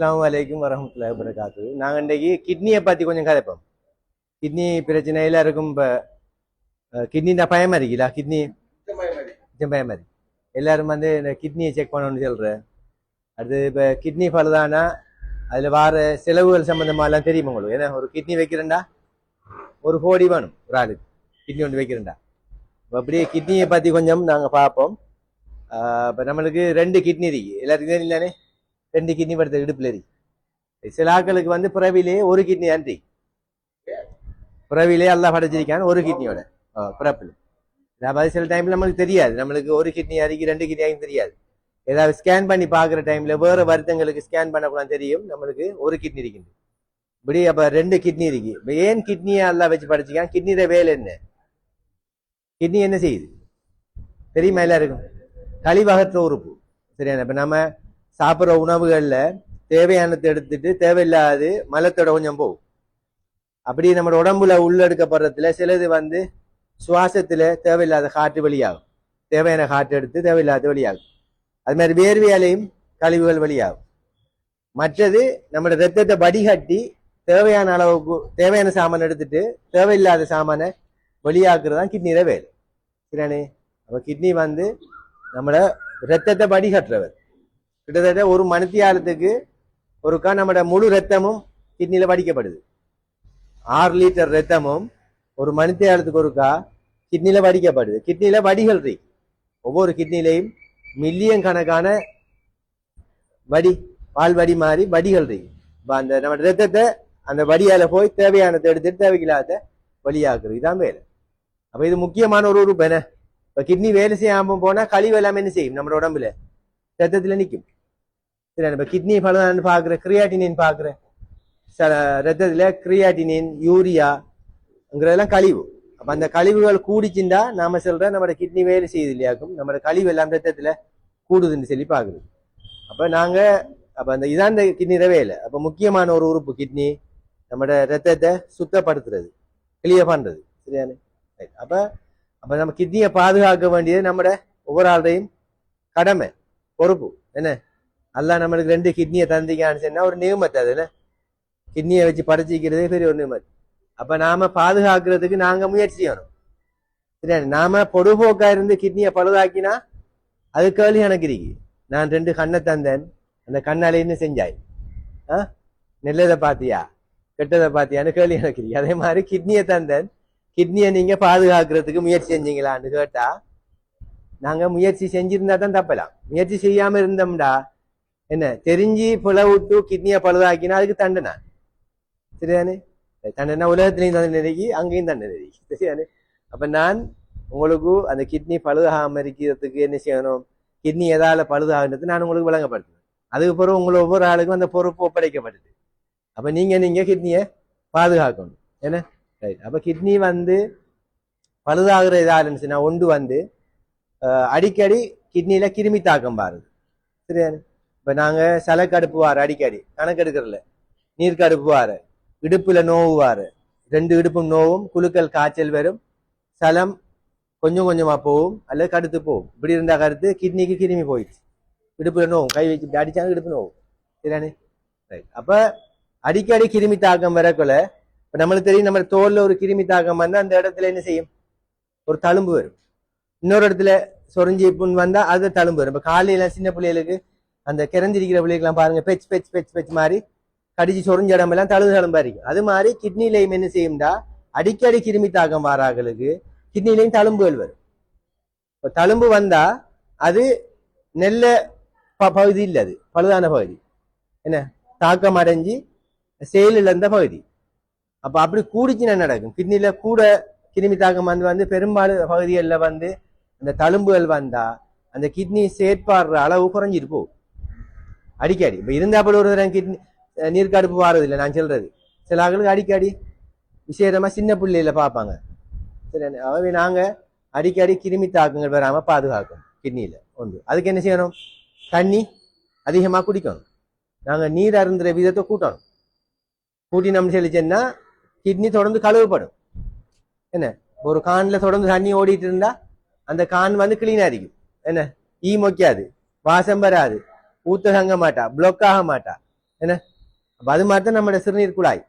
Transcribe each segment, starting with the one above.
அஸ்லாம் வலைக்கும் வரமத்துல வபரகாத்து. நாங்கள் இன்றைக்கு கிட்னியை பற்றி கொஞ்சம் கதைப்போம். கிட்னி பிரச்சனை எல்லாருக்கும் இப்போ கிட்னினா பயமா இருக்குல்ல கிட்னி? கொஞ்சம் பயமா இருக்கு எல்லாரும் வந்து இந்த கிட்னியை செக் பண்ணணும்னு சொல்கிறேன் அடுத்து இப்போ கிட்னி பழுதானா? அதில் வார செலவுகள் சம்மந்தமாகலாம் தெரியுமா உங்களுக்கு? ஏன்னா ஒரு கிட்னி வைக்கிறேன்டா ஒரு கோடி வேணும் ஒரு ஆளுக்கு. கிட்னி ஒன்று வைக்கிறேன்டா. இப்போ அப்படியே கிட்னியை பற்றி கொஞ்சம் நாங்கள் பார்ப்போம். இப்போ நம்மளுக்கு ரெண்டு கிட்னி இருக்கு. எல்லாருக்கும் தெரியும் ரெண்டு கிட்னி படுத்த இடுப்புல இருக்கு சில ஆட்களுக்கு வந்து பிறவிலே ஒரு கிட்னி அன்றி பிறவிலே எல்லாம் படைச்சிருக்கான் ஒரு கிட்னியோட. பிறப்பில். அதாவது சில டைம்ல நம்மளுக்கு தெரியாது. நம்மளுக்கு ஒரு கிட்னி அரிக்கி ரெண்டு கிட்னி ஆகும் தெரியாது. ஏதாவது ஸ்கேன் பண்ணி பார்க்குற டைம்ல வேற வருத்தங்களுக்கு ஸ்கேன் பண்ணக்கூடாது தெரியும். நம்மளுக்கு ஒரு கிட்னி இருக்குது இப்படி அப்ப ரெண்டு கிட்னி இருக்கு. இப்போ ஏன் கிட்னியை எல்லாம் வச்சு படிச்சுக்கான் கிட்னியோட வேலை என்ன? கிட்னி என்ன செய்யுது? தெரியுமா எல்லாருக்கும்? கழிவகற்ற உறுப்பு. சரியான இப்ப நம்ம சாப்பிட்ற உணவுகளில் தேவையானதை எடுத்துட்டு தேவையில்லாது மலத்தோட கொஞ்சம் போகும் அப்படி நம்ம உடம்புல உள்ளெடுக்கப்படுறதுல சிலது வந்து சுவாசத்தில் தேவையில்லாத காற்று வெளியாகும். தேவையான காற்று எடுத்து தேவையில்லாத வெளியாகும். அது மாதிரி வேர்வையாலையும் கழிவுகள் வெளியாகும். மற்றது நம்ம ரத்தத்தை வடிகட்டி தேவையான அளவுக்கு தேவையான சாமான் எடுத்துட்டு தேவையில்லாத சாமானை வெளியாக்குறது தான் கிட்னியில வேலை. சரியானே அப்ப கிட்னி வந்து நம்மளோட ரத்தத்தை வடிகட்டுறவர். கிட்டத்தட்ட ஒரு மணித்தியாலத்துக்கு ஒருக்கா நம்மட முழு ரத்தமும் கிட்னியில வடிக்கப்படுது. ஆறு லிட்டர் ரத்தமும் ஒரு மணித்தியாலத்துக்கு ஒருக்கா கிட்னியில் வடிக்கப்படுது. கிட்னியில் வடிகள் இருக்கு. ஒவ்வொரு கிட்னிலையும் மில்லியன் கணக்கான வடி பால் வடி மாதிரி வடிகள் இருக்கு. இப்போ அந்த நம்ம ரத்தத்தை அந்த வடியால் போய் தேவையானதை எடுத்துட்டு தேவையில்லாத வழியாக்குறது. இதான் வேலை. அப்போ இது முக்கியமான ஒரு உறுப்பு என்ன? இப்போ கிட்னி வேலை செய்யாமல் போனால் கழிவு எல்லாமே என்ன செய்யும்? நம்ம உடம்புல. ரத்தத்தில் நிற்கும் சரி இப்ப கிட்னி பழுதான்னு பாக்குற கிரியாட்டினின் பாக்குற சில ரத்தத்துல கிரியாட்டினின் யூரியாங்கிறதெல்லாம் கழிவு. அப்போ அந்த கழிவுகள் கூடிச்சுண்டா நாம சொல்ற நம்ம கிட்னி வேலை செய்யுது இல்லையாக்கும் நம்ம கழிவு எல்லாம் ரத்தத்துல கூடுதுன்னு சொல்லி பாக்குறது அப்ப நாங்க அப்ப அந்த இதான் இந்த கிட்னியில வேலை. அப்போ முக்கியமான ஒரு உறுப்பு கிட்னி நம்மட ரத்தத்தை சுத்தப்படுத்துறது கிளியர் பண்ணுறது சரியானே ரைட் அப்ப அப்ப நம்ம கிட்னியை பாதுகாக்க வேண்டியது நம்மட ஒவ்வொரு ஆளுடையும் கடமை பொறுப்பு. என்ன? அல்லாஹ் நம்மளுக்கு ரெண்டு கிட்னியை தந்திக்கான்னு சொன்னா ஒரு நியமத்தை அது என்ன? கிட்னியை வச்சு படைச்சிக்கிறதே பெரிய ஒரு நியமத்து அப்ப நாம பாதுகாக்கிறதுக்கு நாங்க முயற்சி செய்யணும். சரியா? நாம பொடுபோக்கா இருந்து கிட்னியை பழுதாக்கினா அது கேள்வி எனக்கு இருக்கு நான் ரெண்டு கண்ணை தந்தேன். அந்த கண்ணால என்ன செஞ்சாய்? ஆ? நல்லதை பாத்தியா? கெட்டதை பாத்தியான்னு கேள்வி எனக்கு இருக்கு அதே மாதிரி கிட்னியை தந்தேன். கிட்னியை நீங்க பாதுகாக்கிறதுக்கு முயற்சி செஞ்சீங்களான்னு கேட்டா நாங்க முயற்சி செஞ்சிருந்தா தான் தப்பலாம். முயற்சி செய்யாம இருந்தோம்டா என்ன தெரிஞ்சு பிளவுட்டு கிட்னியை பழுதாக்கினா அதுக்கு தண்டனை. சரிதானே? தண்டனை உலகத்திலையும் தண்டனை இருக்கு அங்கேயும் தண்டனை இருக்கு சரியானே அப்போ நான் உங்களுக்கு அந்த கிட்னி பழுதாகாம இருக்கிறதுக்கு என்ன செய்யணும்? கிட்னி எதால பழுதாகின்றது நான் உங்களுக்கு விளங்கப்படுத்துவேன். அதுக்கு பிறகு உங்களை ஒவ்வொரு ஆளுக்கும் அந்த பொறுப்பு ஒப்படைக்கப்படுது அப்போ நீங்கள் நீங்கள் கிட்னியை பாதுகாக்கணும். என்ன? ரைட் அப்போ கிட்னி வந்து பழுதாகிற இதாக இருந்துச்சுன்னா ஒன்று வந்து அடிக்கடி கிட்னியில் கிருமி தாக்கம் பாருது சரியானே இப்போ நாங்கள் சலக்கடுப்பு கடுப்புவார் அடிக்கடி. கணக்கெடுக்கிறல நீர்க்கடுப்பு வார இடுப்பில் நோவு வார ரெண்டு இடுப்பும் நோவும் குழுக்கள் காய்ச்சல் வரும். சலம் கொஞ்சம் கொஞ்சமாக போகும் அல்லது கடுத்து போகும். இப்படி இருந்தால் கருத்து கிட்னிக்கு கிருமி போயிடுச்சு. இடுப்பில் நோவும் கை வச்சு இப்படி இடுப்பு நோவும். சரியானே ரைட் அப்ப அடிக்கடி கிருமி தாக்கம் வரக்குள்ள இப்போ நம்மளுக்கு தெரியும் நம்ம தோலில் ஒரு கிருமி தாக்கம் வந்தால் அந்த இடத்துல என்ன செய்யும்? ஒரு தழும்பு வரும். இன்னொரு இடத்துல சொரிஞ்சி புண் வந்தால் அது தழும்பு வரும். இப்போ காலையில் சின்ன பிள்ளைகளுக்கு அந்த கிறந்திருக்கிற பிள்ளைகள்லாம் பாருங்க பெச் பெச் பெச் பெச் மாதிரி கடிச்சு சொரிஞ்ச இடமெல்லாம் தழுது தழும்பா இருக்கும் அது மாதிரி கிட்னிலையும் என்ன செய்யும்டா? அடிக்கடி கிருமி தாக்கம் வாராங்களுக்கு கிட்னிலையும் தழும்புகள் வரும். இப்போ தழும்பு வந்தா அது நெல்ல ப- பகுதி இல்லை அது பழுதான பகுதி. என்ன? தாக்கம் அடைஞ்சு செயல் இழந்த பகுதி. அப்போ அப்படி கூடிச்சுன்னா நடக்கும்? கிட்னியில் கூட கிருமி தாக்கம் வந்து வந்து பெரும்பாலும் பகுதிகளில் வந்து அந்த தழும்புகள் வந்தால் அந்த கிட்னி செயற்பாடுற அளவு குறைஞ்சிருப்போம் அடிக்கடி. இப்போ இருந்தாப்புல ஒரு தடவை கிட்னி அஹ் நீர்க்கடுப்பு வாரதில்லை நான் சொல்றது. சில ஆக்களுக்கு அடிக்கடி விசேஷமா சின்ன பிள்ளையில பார்ப்பாங்க. சரி அவை நாங்கள் அடிக்கடி கிருமி தாக்கங்கள் வராமல் பாதுகாக்கணும் கிட்னியில். ஒன்று. அதுக்கு என்ன செய்யணும்? தண்ணி அதிகமாக குடிக்கணும். நாங்கள் நீர் அருந்துற விதத்தை கூட்டணும். கூட்டி நம்ம செலுச்சேன்னா கிட்னி தொடர்ந்து கழுவப்படும். என்ன? ஒரு கானில் தொடர்ந்து தண்ணி ஓடிட்டு இருந்தா அந்த கான் வந்து கிளீனாக இருக்கும் என்ன? ஈ மொக்காது வாசம் வராது. ஊத்த தங்க மாட்டா பிளாக் ஆக மாட்டா என்ன? அப்போ அது மாதிரி தான் நம்மளோட சிறுநீர் குழாய்.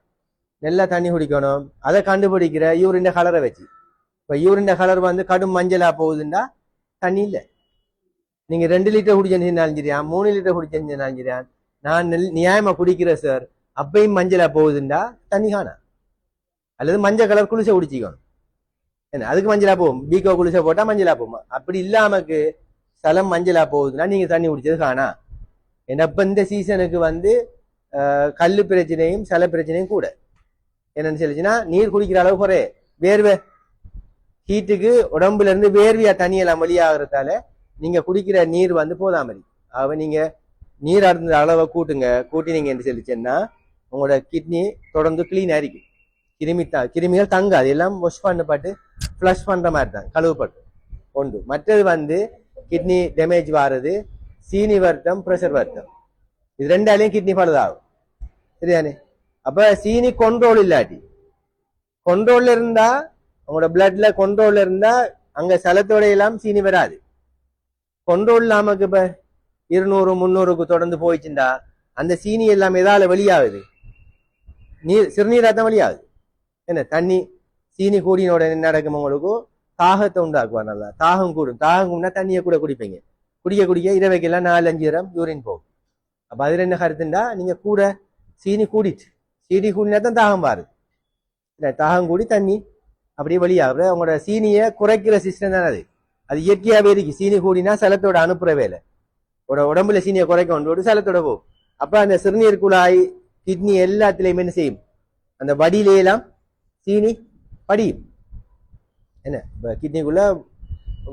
நல்லா தண்ணி குடிக்கணும். அதை கண்டுபிடிக்கிற யூரின் கலரை வச்சு. இப்போ யூரின் கலர் வந்து கடும் மஞ்சளாக போகுதுன்னா தண்ணி இல்லை. நீங்கள் ரெண்டு லிட்டர் குடிச்சிருந்தாலும் சரியா மூணு லிட்டர் குடிச்சிருந்தாலும் சரியா நான் நெல்- நியாயமாக குடிக்கிறேன் சார் அப்பையும் மஞ்சளாக போகுதுண்டா தண்ணி காணா. அல்லது மஞ்சள் கலர் குளிசை குடிச்சிக்கணும் என்ன? அதுக்கு மஞ்சளாக போகும். பீக்கோ குளிசை போட்டால் மஞ்சளாக போகுமா. அப்படி இல்லாமக்கு ஸ்தலம் மஞ்சளாக போகுதுன்னா நீங்கள் தண்ணி குடிச்சது காணா. ஏன்னா இப்போ இந்த சீசனுக்கு வந்து கல் பிரச்சனையும் சில பிரச்சனையும் கூட. என்னன்னு சொல்லிச்சுன்னா நீர் குடிக்கிற அளவு குறைய. வேர்வை ஹீட்டுக்கு உடம்புல இருந்து வேர்வையா தண்ணியெல்லாம் வெளியாகிறதால நீங்க குடிக்கிற நீர் வந்து போதாமரி. அவ நீங்க நீர் அடைந்த அளவை கூட்டுங்க கூட்டினீங்க என்று சொல்லிச்சேன்னா உங்களோட கிட்னி தொடர்ந்து கிளீன் ஆയിരിக்கும் கிருமி த கிருமிகள் தங்காது. எல்லாம் வாஷ் பண்ணப்பட்டு ஃப்ளஷ் பண்ணுற மாதிரி தான் கழுவப்பட்டு. ஒன்று. மற்றது வந்து கிட்னி டேமேஜ் வாரது சீனி வருத்தம் ப்ரெஷர் வருத்தம் இது ரெண்டாலையும் கிட்னி பழுதாகும் சரியானே அப்ப சீனி கொண்ட்ரோல் இல்லாட்டி கொண்ட்ரோல்ல இருந்தா உங்களோட பிளட்ல கொண்ட்ரோல்ல இருந்தா அங்க சலத்தோட எல்லாம் சீனி வராது. கொண்ட்ரோல் இல்லாமக்கு இப்ப இருநூறு முந்நூறுக்கு தொடர்ந்து போயிடுச்சுண்டா அந்த சீனி எல்லாம் எதால வெளியாகுது? நீர் சிறுநீரா தான் வெளியாகுது. என்ன தண்ணி சீனி கூடினோட என்ன நடக்கும் உங்களுக்கு? தாகத்தை உண்டாக்குவா நல்லா. தாகம் கூடும். தாகம் கூடனா தண்ணியை கூட குடிப்பீங்க. குடிக்க குடிக்க இரவைக்கெல்லாம் நாலு அஞ்சு தரம் யூரின் போகும். அப்போ அதில் என்ன கருத்துண்டா நீங்கள் கூட சீனி கூடிட்டு சீனி கூடினா தான் தாகம் பாரு இல்லை தாகம் கூடி தண்ணி அப்படியே வெளியாகுது உங்களோட சீனியை குறைக்கிற சிஸ்டம் தானே அது. அது இயற்கையாகவே இருக்கு. சீனி கூடினா சலத்தோட அனுப்புற வேலை. உட உடம்புல சீனியை குறைக்க கொண்டு சலத்தோட போகும். அப்போ அந்த சிறுநீர் குழாய் கிட்னி எல்லாத்துலேயுமே என்ன செய்யும்? அந்த வடியிலேயெல்லாம் சீனி படியும். என்ன? இப்போ கிட்னிக்குள்ளே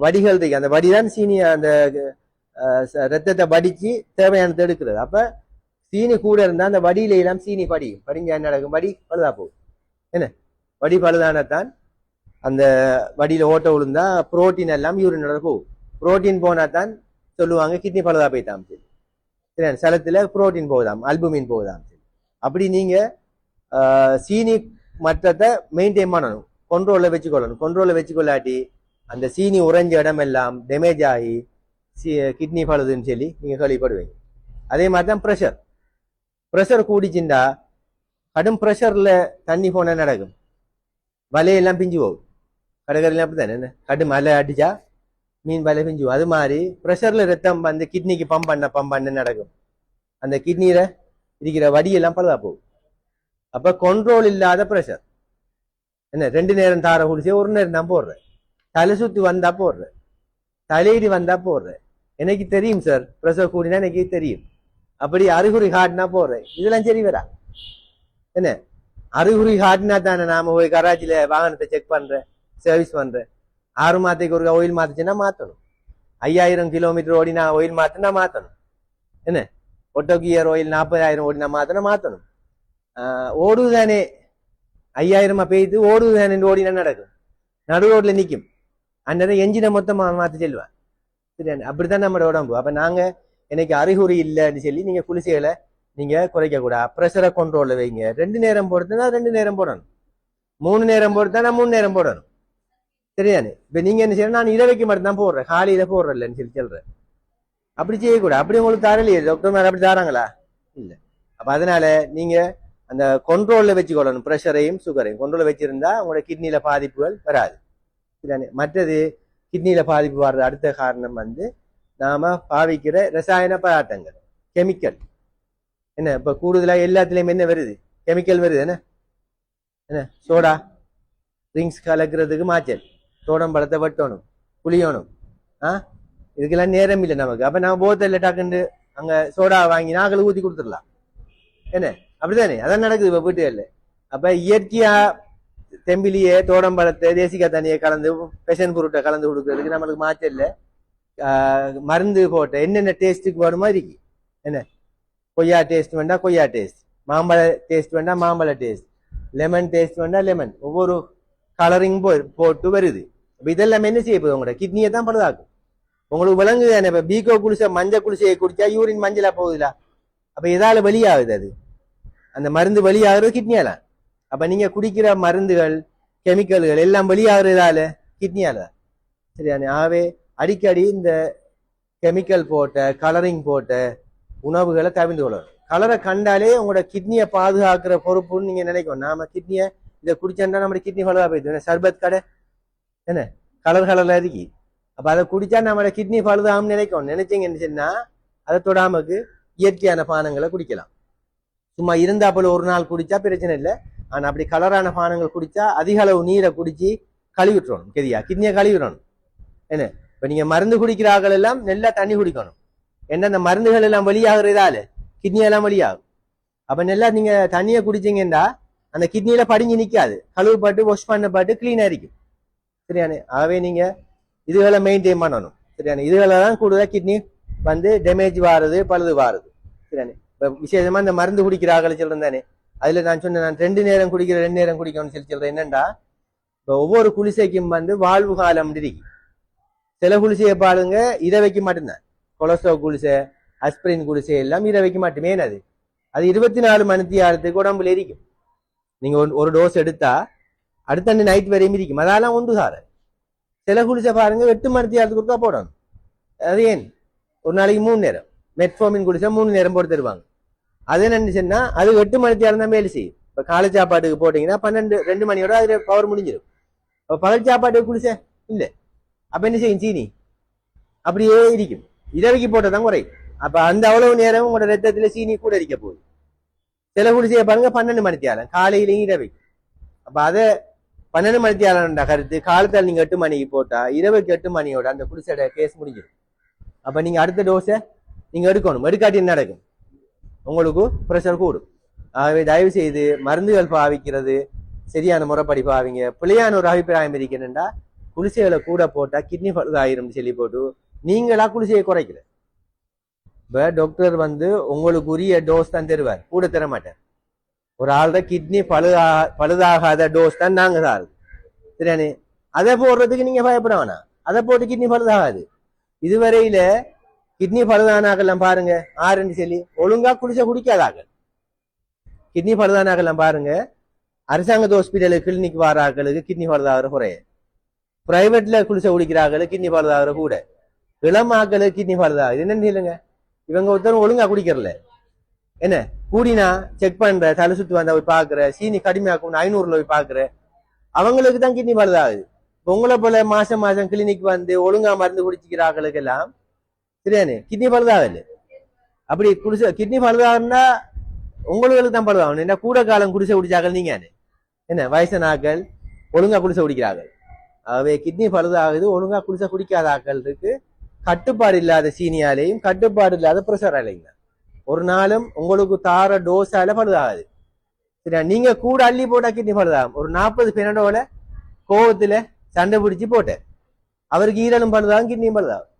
வடிகள் இருக்கு. அந்த வடிதான் சீனி அந்த ரத்தத்தை வடிச்சு தேவையானதை எடுக்கிறது. அப்ப சீனி கூட இருந்தா அந்த வடியில எல்லாம் சீனி படியும். படிஞ்சா என்ன நடக்கும்? வடி பழுதா போகும். என்ன? வடி பழுதானத்தான் அந்த வடியில ஓட்ட விழுந்தா புரோட்டீன் எல்லாம் யூரினோட போகும். புரோட்டீன் போனா தான் சொல்லுவாங்க கிட்னி பழுதா போயிட்டாம் சரி. சரியா சலத்துல புரோட்டீன் போகுதாம் அல்புமின் போகுதாம் சரி. அப்படி நீங்க சீனி மற்றத்தை மெயின்டைன் பண்ணணும். கொண்ட்ரோல்ல வச்சுக்கொள்ளணும். கொண்ட்ரோல்ல வச்சுக்கொள்ளாட்டி அந்த சீனி உறைஞ்ச இடம் எல்லாம் டேமேஜ் ஆகி கிட்னி பழுதுன்னு சொல்லி நீங்கள் கேள்விப்படுவீங்க. அதே மாதிரி தான் ப்ரெஷர் ப்ரெஷர் கூடிச்சுண்டா கடும் ப்ரெஷரில் தண்ணி போனால் நடக்கும். வலையெல்லாம் பிஞ்சு போகும். கடற்கரையில அப்படித்தானே. என்ன கடும் அலை அடிச்சா மீன் வலை பிஞ்சு போகும். அது மாதிரி ப்ரெஷரில் ரத்தம் அந்த கிட்னிக்கு பம்ப் பண்ண பம்ப் பண்ண நடக்கும். அந்த கிட்னியில் இருக்கிற வடியெல்லாம் பழுதாக போகும். அப்போ கண்ட்ரோல் இல்லாத ப்ரெஷர் என்ன ரெண்டு நேரம் தார குடிச்சே ஒரு நேரம் தான் போடுறேன். தலை சுத்தி வந்தா போடுறேன் தலையீடு வந்தா போடுறேன் எனக்கு தெரியும் சார் பிரசவ கூடினா எனக்கு தெரியும். அப்படி அறிகுறி காட்டினா போடுறேன் இதெல்லாம் சரி வரா? என்ன? அறிகுறி காட்டினா தானே நாம போய் கராச்சியில வாகனத்தை செக் பண்றேன் சர்வீஸ் பண்றேன் ஆறு மாதத்துக்கு ஒரு ஆயில் மாத்துச்சுன்னா மாத்தணும். ஐயாயிரம் கிலோமீட்டர் ஓடினா ஆயில் மாத்தினா மாத்தணும். என்ன? ஒட்டோ கியர் ஆயில் நாற்பதாயிரம் ஓடினா மாத்தினா மாத்தணும். ஆஹ் ஓடுதானே? ஐயாயிரமா பெய்து ஓடுதானே ஓடினா நடக்கும். நடு ரோட்ல நிக்கும். அந்நேரம் எஞ்சினை மொத்தமாக மாற்றி செல்வேன் சரியா அப்படித்தான் நம்மளோட உடம்பு. அப்போ நாங்கள் எனக்கு அறிகுறி இல்லைன்னு சொல்லி நீங்கள் குளிசைகளை நீங்கள் குறைக்கக்கூடாது ப்ரெஷரை கொண்ட்ரோலில் வைங்க. ரெண்டு நேரம் போடுறதுனா ரெண்டு நேரம் போடணும். மூணு நேரம் போடுறதுனா மூணு நேரம் போடணும். சரிதானே? இப்போ நீங்கள் என்ன செய்யணும்? நான் இரவைக்கு மட்டும் தான் போடுறேன். காலையில போடுறேன்லன்னு சொல்லி சொல்கிறேன் அப்படி செய்யக்கூடாது. அப்படி உங்களுக்கு தரலையே. டாக்டர் அப்படி தராங்களா? இல்லை. அப்போ அதனால் நீங்கள் அந்த கொண்ட்ரோலில் வச்சுக்கொள்ளணும். ப்ரெஷரையும் சுகரையும் கொண்ட்ரோலில் வச்சுருந்தா உங்களோட கிட்னியில் பாதிப்புகள் வராது. சரிதானே மற்றது கிட்னில பாதிப்பு வர்ற அடுத்த காரணம் வந்து நாம பாவிக்கிற ரசாயன பதார்த்தங்கள் கெமிக்கல் என்ன இப்ப கூடுதலா எல்லாத்துலயும் என்ன வருது? கெமிக்கல் வருது என்ன? என்ன சோடா. ட்ரிங்க்ஸ் கலக்கிறதுக்கு மாச்சல் சோடம் பழத்தை வெட்டணும் புளியணும். ஆ? இதுக்கெல்லாம் நேரம் இல்லை நமக்கு. அப்ப நம்ம போத்தல்ல டக்குண்டு அங்க சோடா வாங்கி நாங்களும் ஊற்றி கொடுத்துடலாம். என்ன? அப்படிதானே அதான் நடக்குது இப்ப வீட்டுகள்ல. அப்ப இயற்கையா தெம்பிலியே தோடம்பழத்தை தேசிக்கா தண்ணியை கலந்து பெஷன் பொருட்டை கலந்து கொடுக்கறதுக்கு நம்மளுக்கு மாச்சல்ல இல்லை. மருந்து போட்ட என்னென்ன டேஸ்ட்டுக்கு வருமா இருக்கு என்ன? கொய்யா டேஸ்ட் வேண்டாம் கொய்யா டேஸ்ட். மாம்பழ டேஸ்ட் வேண்டாம் மாம்பழ டேஸ்ட். லெமன் டேஸ்ட் வேண்டாம் லெமன். ஒவ்வொரு கலரிங் போ போட்டு வருது. அப்போ இதெல்லாம் என்ன செய்ய போகுது உங்களோட கிட்னியை தான் பழுதாக்கும். உங்களுக்கு விளங்குது தானே இப்போ பீகோ குளிசை மஞ்சள் குளிசையை குடிச்சா யூரின் மஞ்சளாக போகுதுல அப்போ எதால வெளியாகுது அது? அந்த மருந்து வெளியாகிறது கிட்னியாலாம் அப்ப நீங்க குடிக்கிற மருந்துகள் கெமிக்கல்கள் எல்லாம் வெளியாகிறதால கிட்னியால சரியானே ஆகவே அடிக்கடி இந்த கெமிக்கல் போட்ட கலரிங் போட்ட உணவுகளை தவிர்ந்து கொள்ளணும். கலரை கண்டாலே உங்களோட கிட்னியை பாதுகாக்கிற பொறுப்புன்னு நீங்க நினைக்கணும். நாம கிட்னியை இதை குடிச்சா நம்ம கிட்னி ஃபாலோவாக போயிடுது சர்பத் கடை? என்ன? கலர் கலர்ல இருக்கு. அப்ப அதை குடிச்சா நம்மளோட கிட்னி பழுதாகும் நினைக்கணும். நினைச்சீங்கன்னு சொன்னா அதை தொடாமக்கு இயற்கையான பானங்களை குடிக்கலாம். சும்மா இருந்தா போல ஒரு நாள் குடிச்சா பிரச்சனை இல்லை. ஆனா அப்படி கலரான பானங்கள் குடிச்சா அதிக அளவு நீரை குடிச்சு கழுவிட்டுறணும். கெதியா கிட்னியை கழுவிடணும். என்ன? இப்ப நீங்க மருந்து குடிக்கிறார்கள் எல்லாம் நல்லா தண்ணி குடிக்கணும். என்ன அந்த மருந்துகள் எல்லாம் வெளியாகிறதால கிட்னி எல்லாம் வெளியாகும். அப்ப நல்லா நீங்க தண்ணியை குடிச்சீங்கன்னா அந்த கிட்னியில படிஞ்சு நிக்காது. கழுவுப்பட்டு வாஷ் பண்ணப்பட்டு க்ளீனாக இருக்கும் சரியானே? ஆகவே நீங்கள் இதுகளை மெயின்டைன் பண்ணணும். சரியானே? இதுகளை தான் கூடுதலா கிட்னி வந்து டேமேஜ் வாருது பழுது வாருது. சரியானே? இப்போ விசேஷமா இந்த மருந்து குடிக்கிற சொல்கிறேன் சொல்றேன் அதுல நான் சொன்னேன் நான் ரெண்டு நேரம் குடிக்கிற ரெண்டு நேரம் குடிக்கணும்னு சொல்லி சொல்றேன். என்னண்டா இப்போ ஒவ்வொரு குளிசைக்கும் வந்து வாழ்வு காலம் இருக்கு. சில குளிசையை பாருங்க இதை வைக்க மாட்டேன் கொலஸ்ட்ரால் குளிசை அஸ்பிரின் குளிசை எல்லாம் இதை வைக்க மாட்டேமே அது அது இருபத்தி நாலு மணி ஆறதுக்கு உடம்புல இருக்கும் நீங்க ஒரு- ஒரு டோஸ் எடுத்தா அடுத்த அண்டு நைட் வரையும் இருக்கும். அதெல்லாம் ஒன்று சார். சில குளிசை பாருங்க எட்டு மணி ஆறதுக்கு ஒருக்கா போடணும் அது ஏன்? ஒரு நாளைக்கு மூணு நேரம். மெட்ஃபோமின் குளிசை மூணு நேரம் போட்டு தருவாங்க. அது என்னன்னு சொன்னா அது எட்டு மணி நேரம் தான் செய்யும். இப்ப காலை சாப்பாட்டுக்கு போட்டீங்கன்னா பன்னெண்டு ரெண்டு மணியோட அதுல பவர் முடிஞ்சிடும் அப்ப பகல் சாப்பாட்டுக்கு குளிசை இல்ல. அப்ப என்ன செய்யும் சீனி. அப்படியே இருக்கும் இரவைக்கு போட்டதான் குறையும் அப்ப அந்த அவ்வளவு நேரம் உங்களோட ரத்தத்துல சீனி கூட இருக்க போகுது. சில குடிசையை பாருங்க பன்னெண்டு மணி தியாலம் காலையிலையும் இரவைக்கு அப்ப அதை பன்னெண்டு மணி தியாலம் கருத்து காலத்தில் நீங்க எட்டு மணிக்கு போட்டா இரவுக்கு எட்டு மணியோட அந்த குடிசையோட கேஸ் முடிஞ்சிடும் அப்ப நீங்க அடுத்த டோஸை நீங்க எடுக்கணும். எடுக்காட்டி நடக்கும். உங்களுக்கு ப்ரெஷர் கூடும். ஆகவே தயவு செய்து மருந்துகள் பாவிக்கிறது. சரியான முறைப்படி பாவிங்க. பிள்ளையான ஒரு அபிப்பிராயம் இருக்கணும்டா குளிசைகளை கூட போட்டா கிட்னி ஆயிரும் சொல்லி போட்டு நீங்களா குளிசையை குறைக்கல. இப்ப டாக்டர் வந்து உங்களுக்கு உரிய டோஸ் தான் தருவார். கூட தர மாட்டார் ஒரு ஆள்ற கிட்னி பழுதா பழுதாகாத டோஸ் தான் நாங்க சார். சரியானே? அதை போடுறதுக்கு நீங்க பயப்பட வேணாம். அதை போட்டு கிட்னி பழுதாகாது. இதுவரையில கிட்னி பழுதானாக்கெல்லாம் பாருங்க. ஆறுன்னு சொல்லி ஒழுங்கா குடிச்ச குடிக்காதாக்கள் கிட்னி பழுதானாக்கெல்லாம் பாருங்க. அரசாங்கத்து ஹாஸ்பிட்டலு கிளினிக் வர ஆக்களுக்கு கிட்னி பழுதாகிற குறைய பிரைவேட்ல குளிச்ச குடிக்கிறார்கள் கிட்னி பழுதாகிற கூட. இளம் ஆக்களுக்கு கிட்னி பழுதாகுது. என்னன்னு சொல்லுங்க. இவங்க ஒருத்தரும் ஒழுங்கா குடிக்கிறல என்ன? கூடினா செக் பண்ற தலை சுத்து வந்தா போய் பாக்குற சீனி கடுமையாக்கும் ஐநூறுல போய் பாக்குற. அவங்களுக்கு தான் கிட்னி பழுதாகுது. உங்களை போல மாசம் மாசம் கிளினிக் வந்து ஒழுங்கா மருந்து குடிச்சிக்கிற ஆக்களுக்கு எல்லாம் சரியானே கிட்னி பழுதாகல அப்படி குடிசை கிட்னி பழுதாகுன்னா உங்களுக்கு தான் பழுதாகணும் என்ன கூட காலம் குடிசை குடிச்சாக்கள் நீங்க என்ன வயசனாக்கள் ஒழுங்கா குடிசை குடிக்கிறார்கள். ஆகவே கிட்னி பழுதாகுது ஒழுங்கா குடிசை குடிக்காத ஆக்கள் இருக்கு. கட்டுப்பாடு இல்லாத சீனியாலேயும் கட்டுப்பாடு இல்லாத ப்ரெஷராலையும் தான் ஒரு நாளும் உங்களுக்கு தார டோஸால பழுதாகாது. சரியா? நீங்க கூட அள்ளி போட்டா கிட்னி பழுதாகும். ஒரு நாற்பது பெனடோல கோவத்துல சண்டை பிடிச்சு போட்டேன். அவருக்கு ஈரலும் பழுதாகும் கிட்னியும் பழுதாகும்.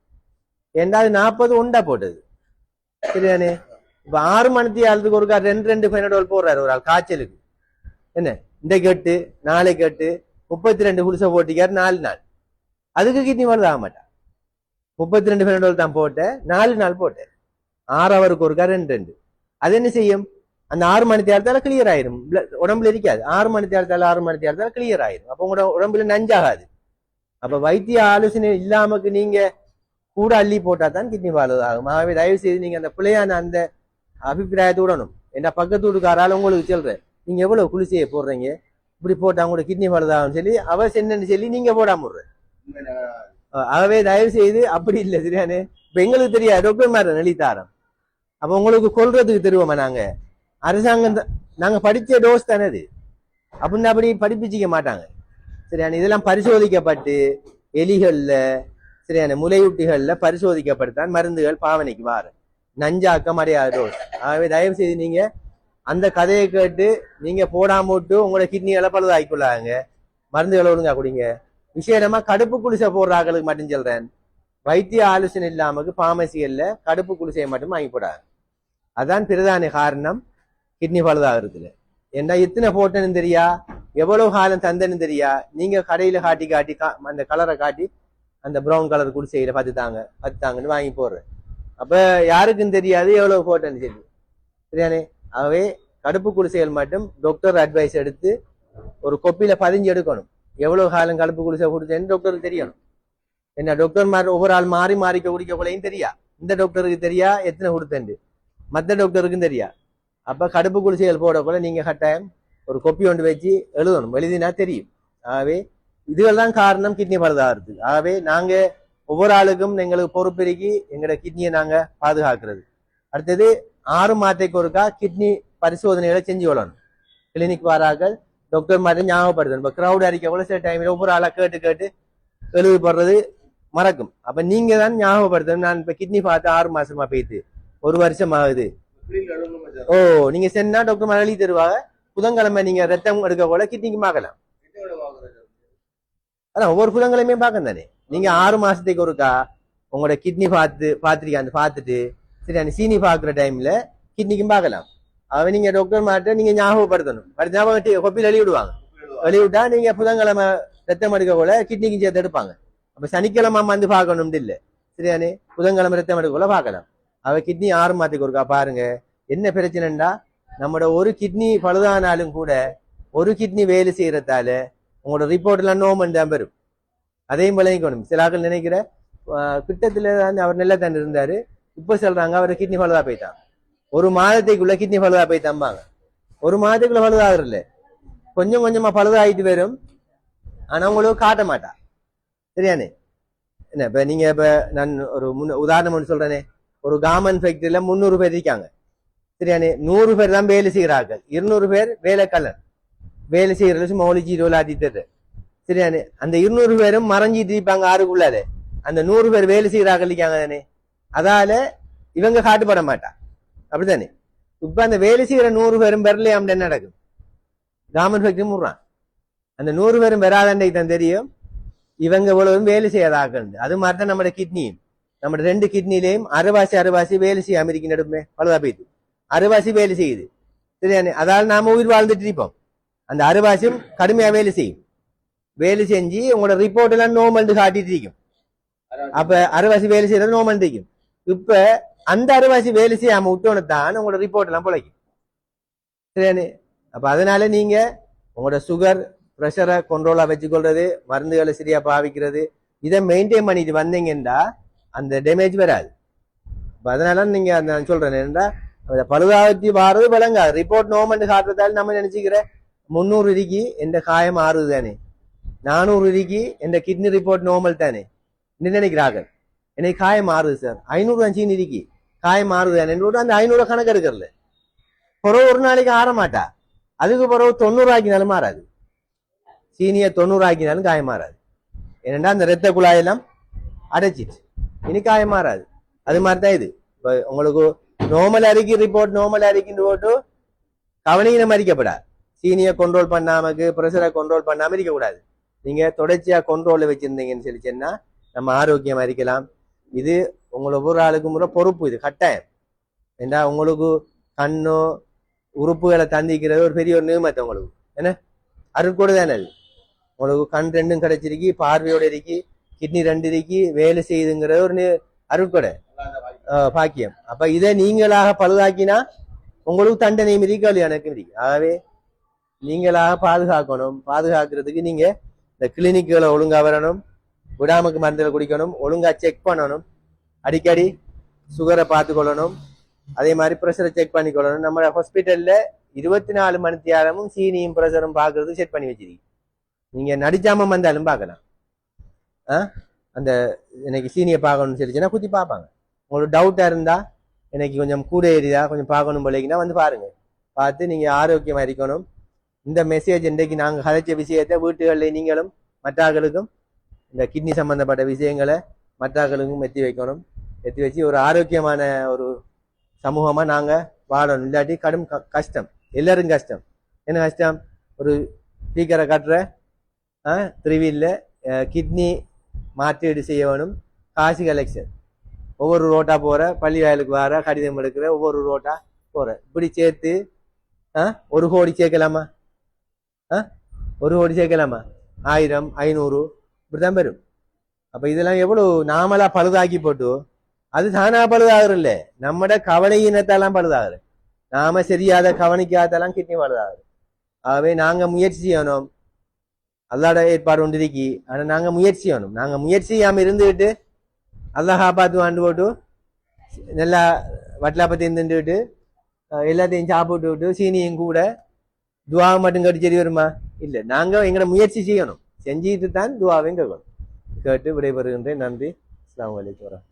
ரெண்டாவது நாற்பது உண்டா போட்டது சரியானே இப்ப ஆறு மணித்தி ஆளுக்கு ஒருக்கா ரெண்டு ரெண்டு பெனடோல் போடுறாரு ஒரு ஆள் காய்ச்சலுக்கு என்ன இந்த கெட்டு நாளை கெட்டு முப்பத்தி ரெண்டு குடிசை போட்டிக்காரு நாலு நாள் அதுக்கு கிட்னி மருந்து ஆக மாட்டா முப்பத்தி ரெண்டு பெனடோல் தான் போட்டேன் நாலு நாள் போட்டேன் ஆறு அவருக்கு ஒருக்கா ரெண்டு ரெண்டு அது என்ன செய்யும் அந்த ஆறு மணி தேர்த்தால கிளியர் ஆயிரும் உடம்புல இருக்காது ஆறு மணி தேர்த்தால ஆறு மணி தேர்த்தால கிளியர் ஆயிரும் அப்போ உங்களோட உடம்புல நஞ்சாகாது அப்ப வைத்திய ஆலோசனை இல்லாமக்கு நீங்க கூட அள்ளி போட்டா தான் கிட்னி ஆகும் ஆகவே தயவு செய்து நீங்க அந்த பிள்ளையான அந்த அபிப்பிராயத்தை விடணும் என்ன பக்கத்து வீட்டுக்காரால உங்களுக்கு சொல்றேன். நீங்க எவ்வளவு குளிசையை போடுறீங்க? இப்படி போட்டா உங்களுக்கு கிட்னி பழுதாகும் சொல்லி அவ சென்னு சொல்லி நீங்க போடாம விடுற அஹ் ஆகவே தயவு செய்து அப்படி இல்லை சரியானே? இப்ப எங்களுக்கு தெரியாது டாக்டர் மாதிரி நெளித்தாரம் அப்ப உங்களுக்கு கொல்றதுக்கு தெரியுமா நாங்க? அரசாங்கம் தான்- நாங்க படிச்ச டோஸ் தானே அது. அப்படின்னு அப்படி படிப்பிச்சிக்க மாட்டாங்க. சரியான? இதெல்லாம் பரிசோதிக்கப்பட்டு எலிகள்ல சரியான முலையூட்டிகள்ல பரிசோதிக்கப்பட்டுத்தான் மருந்துகள் பாவனைக்கு வாரு. நஞ்சாக்கம் அடையாதோ ஆகவே தயவு செய்து நீங்க அந்த கதையை கேட்டு நீங்க போடாம விட்டு உங்களோட கிட்னிகளை பழுதாக்கிக்கொள்ளாங்க மருந்துகளை ஒழுங்கா குடிங்க. விசேடமா கடுப்பு குளிசை போடுறாங்களுக்கு மட்டும் சொல்றேன். வைத்திய ஆலோசனை இல்லாமக்கு பாமசிகள்ல கடுப்பு குளிசையை மட்டும் வாங்கி போடாங்க அதான் பிரதான காரணம் கிட்னி பழுதாகிறதுல ஏன்னா எத்தனை போட்டேன்னு தெரியா? எவ்வளவு காலம் தந்தேன்னு தெரியா? நீங்க கடையில காட்டி காட்டி அந்த கலரை காட்டி அந்த ப்ரௌன் கலர் குடிசையில் பத்து தாங்க பத்து தாங்கன்னு வாங்கி போடுறேன். அப்போ யாருக்கும் தெரியாது எவ்வளோ போட்டேன்னு சொல்லி. சரியானே ஆகவே கடுப்பு குடிசைகள் மட்டும் டாக்டர் அட்வைஸ் எடுத்து ஒரு கொப்பியில் பதிஞ்சு எடுக்கணும். எவ்வளோ காலம் கடுப்பு குடிசை கொடுத்தேன்னு டாக்டருக்கு தெரியணும். என்ன டாக்டர் மாதிரி ஒவ்வொரு ஆள் மாறி மாறி குடிக்க கூடயும் தெரியா. இந்த டாக்டருக்கு தெரியா எத்தனை கொடுத்தேன்ட்டு மற்ற டாக்டருக்கும் தெரியா. அப்போ கடுப்பு குடிசைகள் போடக்கூட நீங்கள் கட்டாயம் ஒரு கொப்பி ஒன்று வச்சு எழுதணும். எழுதினா தெரியும். ஆகவே இதுகள் தான் காரணம் கிட்னி பழுதாகிறது ஆகவே நாங்க ஒவ்வொரு ஆளுக்கும் எங்களுக்கு பொறுப்பெருக்கி எங்களோட கிட்னியை நாங்க பாதுகாக்கிறது. அடுத்தது ஆறு மாதத்துக்கு ஒருக்கா கிட்னி பரிசோதனைகளை செஞ்சு கொள்ளணும். கிளினிக் வாராக்கள் டாக்டர் மாதிரி ஞாபகப்படுத்தணும். இப்போ க்ரௌட் அடிக்க கூட சில டைம்ல ஒவ்வொரு ஆளா கேட்டு கேட்டு எழுதி போடுறது மறக்கும். அப்ப நீங்க தான் ஞாபகப்படுத்தணும். நான் இப்ப கிட்னி பார்த்து ஆறு மாசமா போயிட்டு ஒரு வருஷம் ஆகுது. ஓ நீங்க சென்னா டாக்டர் மாதிரி எழுதி தருவாங்க. புதன்கிழமை நீங்க ரத்தம் எடுக்க கூட கிட்னிக்கு பார்க்கலாம் அதான் ஒவ்வொரு குலங்களையுமே பார்க்க தானே நீங்க ஆறு மாசத்துக்கு ஒருக்கா உங்களோட கிட்னி பார்த்து பார்த்துருக்கீங்க அந்த பார்த்துட்டு சரி அந்த சீனி பார்க்குற டைம்ல கிட்னிக்கும் பார்க்கலாம். அவன் நீங்க டாக்டர் மாட்ட நீங்க ஞாபகப்படுத்தணும். அடுத்த ஞாபகம் கொப்பி எழுதி விடுவாங்க. விட்டா நீங்க புதன்கிழமை ரத்தம் எடுக்க கூட கிட்னிக்கும் சேர்த்து எடுப்பாங்க. அப்ப சனிக்கிழமை வந்து பார்க்கணும் இல்லை. சரியானே புதன்கிழமை ரத்தம் எடுக்க கூட பார்க்கலாம். அவ கிட்னி ஆறு மாத்துக்கு ஒருக்கா பாருங்க. என்ன பிரச்சனைண்டா நம்மளோட ஒரு கிட்னி பழுதானாலும் கூட ஒரு கிட்னி வேலை செய்யறதால உங்களோட ரிப்போர்ட்லாம் நோ நோமன் தான் வரும். அதையும் விளங்கிக்கணும். சில ஆட்கள் நினைக்கிற கிட்டத்தில் கிட்டத்துல தான் அவர் நல்லா தான் இருந்தார். இப்போ சொல்கிறாங்க அவர் கிட்னி பழுதா போயிட்டான் ஒரு மாதத்துக்குள்ளே கிட்னி பழுதா போயிட்டாம்பாங்க ஒரு மாதத்துக்குள்ளே பழுதாகிறல்ல கொஞ்சம் கொஞ்சமா ஆகிட்டு வரும். ஆனால் உங்களுக்கு காட்ட மாட்டா. சரியானே? என்ன இப்போ நீங்கள் இப்போ நான் ஒரு முன்ன உதாரணம் ஒன்று சொல்கிறேனே ஒரு கார்மெண்ட் ஃபேக்ட்ரியில் முந்நூறு பேர் இருக்காங்க. சரியானே? நூறு பேர் தான் வேலை செய்கிறார்கள். இருநூறு பேர் வேலைக்கல்லன் வேலை செய்யறது சும்மா ஒளிச்சி விளையாடிட்டு சரியானே அந்த இருநூறு பேரும் மறைஞ்சிட்டு இருப்பாங்க ஆறுக்குள்ளாரு. அந்த நூறு பேர் வேலை செய்யறாங்க இருக்காங்க தானே? அதால இவங்க காட்டுப்பட மாட்டா. அப்படித்தானே? இப்ப அந்த வேலை செய்யற நூறு பேரும் பெறலையாம் என்ன நடக்கும்? காமன் ஃபேக்டரி முடுறான். அந்த நூறு பேரும் வராதண்டைக்கு தான் தெரியும். இவங்க இவ்வளவும் வேலை செய்யாதாக்கள் அது மாதிரி தான் நம்ம கிட்னியும். நம்ம ரெண்டு கிட்னிலையும் அறுவாசி அறுவாசி வேலை செய்ய அமெரிக்க நடுமே பழுதா போயிட்டு. அறுவாசி வேலை செய்யுது. சரியானே அதால நாம உயிர் வாழ்ந்துட்டு இருப்போம். அந்த அரைவாசியும் கடுமையா வேலை செய்யும். வேலை செஞ்சு உங்களோட ரிப்போர்ட் எல்லாம் நோமல் காட்டிட்டு இருக்கும். அப்ப அறுவாசி வேலை செய்யறது நோமல் இருக்கும். இப்ப அந்த அறுவாசி வேலை செய்யாம விட்டோன்னு தான் உங்களோட ரிப்போர்ட் எல்லாம் பிழைக்கும். அப்ப அதனால நீங்க உங்களோட சுகர் ப்ரெஷரை கண்ட்ரோலா வச்சுக்கொள்றது மருந்துகளை சரியா பாவிக்கிறது இதை மெயின்டைன் பண்ணிட்டு வந்தீங்கன்னா அந்த டேமேஜ் வராது. இப்போ அதனால நீங்க நான் சொல்றேன் என்னடா பழுதாவத்தி வாரது விளங்காது. ரிப்போர்ட் நோமெண்ட் காட்டுறதால நம்ம நினைச்சுக்கிற முந்நூறு இருக்கு எந்த காயம் ஆறுது தானே நானூறு இருக்கு எந்த கிட்னி ரிப்போர்ட் நோமல் தானே என்ன நினைக்கிறார்கள் எனக்கு காயம் மாறுது சார் ஐநூறு அஞ்சு இருக்கு காயம் ஆறுது தானே என்னோட அந்த ஐநூறு கணக்கு எடுக்கிறல பிறகு ஒரு நாளைக்கு ஆற மாட்டா அதுக்கு பிறகு தொண்ணூறு ஆக்கினாலும் மாறாது சீனியர் தொண்ணூறு ஆக்கினாலும் காயம் மாறாது ஏனென்றா அந்த ரத்த குழாயெல்லாம் அடைச்சிட்டு இனி காயம் மாறாது அது மாதிரி தான் இது இப்போ உங்களுக்கு நோமல் அறிக்கை ரிப்போர்ட் நோமல் அறிக்கைன்னு போட்டு கவனியினம் அறிக்கப்படாது சீனியை கண்ட்ரோல் பண்ணாமக்கு ப்ரெஷரை கண்ட்ரோல் பண்ணாம இருக்கக்கூடாது. நீங்க தொடர்ச்சியா கண்ட்ரோல்ல வச்சிருந்தீங்கன்னு சொல்லி சொன்னா நம்ம ஆரோக்கியமாக இருக்கலாம். இது உங்களை ஒவ்வொரு ஆளுக்கும் முறை பொறுப்பு இது கட்டாயம். ஏண்டா உங்களுக்கு கண்ணோ உறுப்புகளை தந்திக்கிறது ஒரு பெரிய ஒரு நியமத்தை உங்களுக்கு. என்ன? அருட்கொடை தானே அது. உங்களுக்கு கண் ரெண்டும் கிடைச்சிருக்கு பார்வையோட இருக்கி கிட்னி ரெண்டு இருக்கி வேலை செய்யுதுங்கிறது ஒரு நி- அருட்கொடை. ஆஹ் பாக்கியம். அப்ப இதை நீங்களாக பழுதாக்கினா உங்களுக்கு தண்டனை மிதிக்காது எனக்கு இருக்கு. ஆகவே நீங்களாக பாதுகாக்கணும். பாதுகாக்கிறதுக்கு நீங்க இந்த கிளினிக்குகளை ஒழுங்கா வரணும் விடாமக்கு மருந்துகளை குடிக்கணும். ஒழுங்கா செக் பண்ணணும். அடிக்கடி சுகரை பார்த்து கொள்ளணும் அதே மாதிரி ப்ரெஷரை செக் பண்ணி கொள்ளணும் நம்ம ஹாஸ்பிட்டல்ல இருபத்தி நாலு மணி நேரமும் சீனியும் ப்ரெஷரும் பார்க்கறது செக் பண்ணி வச்சிருக்கீங்க. நீங்க நடிச்சாம வந்தாலும் பார்க்கலாம். ஆ? அந்த எனக்கு சீனியை பார்க்கணும்னு சொல்லிச்சுன்னா குத்தி பார்ப்பாங்க. உங்களுக்கு டவுட்டா இருந்தா எனக்கு கொஞ்சம் கூட ஏறிதா கொஞ்சம் பார்க்கணும் போலேங்கன்னா வந்து பாருங்க. பார்த்து நீங்க ஆரோக்கியமா இருக்கணும். இந்த மெசேஜ் இன்றைக்கு நாங்கள் கதைச்ச விஷயத்தை வீட்டுகளில் நீங்களும் மற்றாக்களுக்கும் இந்த கிட்னி சம்பந்தப்பட்ட விஷயங்களை மற்றாக்களுக்கும் எத்தி வைக்கணும். எத்தி வச்சு ஒரு ஆரோக்கியமான ஒரு சமூகமாக நாங்கள் வாழணும். இல்லாட்டி கடும் க- கஷ்டம். எல்லோரும் கஷ்டம். என்ன கஷ்டம்? ஒரு ஸ்பீக்கரை கட்டுற திருவியில் கிட்னி மாற்றீடு செய்ய வேணும் காசு கலெக்ஷன் ஒவ்வொரு ரோட்டாக போகிற பள்ளி வயலுக்கு வர கடிதம் எடுக்கிற ஒவ்வொரு ரோட்டாக போகிற இப்படி சேர்த்து ஆ, ஒரு கோடி சேர்க்கலாமா? ஒரு கோடி சேர்க்கலாமா? ஆயிரம் ஐநூறு இப்படிதான் வரும் அப்ப இதெல்லாம் எவ்வளவு? நாமளா பழுதாக்கி போட்டு அது தானா பழுதாகிறல்ல நம்மட கவனை இனத்தெல்லாம் பழுதாகுது நாம சரியாத கவனிக்காதெல்லாம் கிட்னி பழுதாகுது ஆகவே நாங்க முயற்சி செய்யணும். அல்லாட ஏற்பாடு ஒன்று இருக்கி. ஆனா நாங்க முயற்சி செய்யணும். நாங்க முயற்சி செய்யாம இருந்துகிட்டு அல்லாஹ் காப்பாத்து வாண்டு போட்டு நல்லா வட்டலாப்பத்தையும் தின்றுட்டு எல்லாத்தையும் சாப்பிட்டு விட்டு சீனியும் கூட துவாவை மட்டும் கேட்டு சரி வருமா? இல்ல நாங்க எங்களோட முயற்சி செய்யணும். செஞ்சுட்டு தான் துவாவையும் கேட்கணும் கேட்டு விடைபெறுகின்றேன். நன்றி. அஸ்லாம் வலைக்கு வரேன்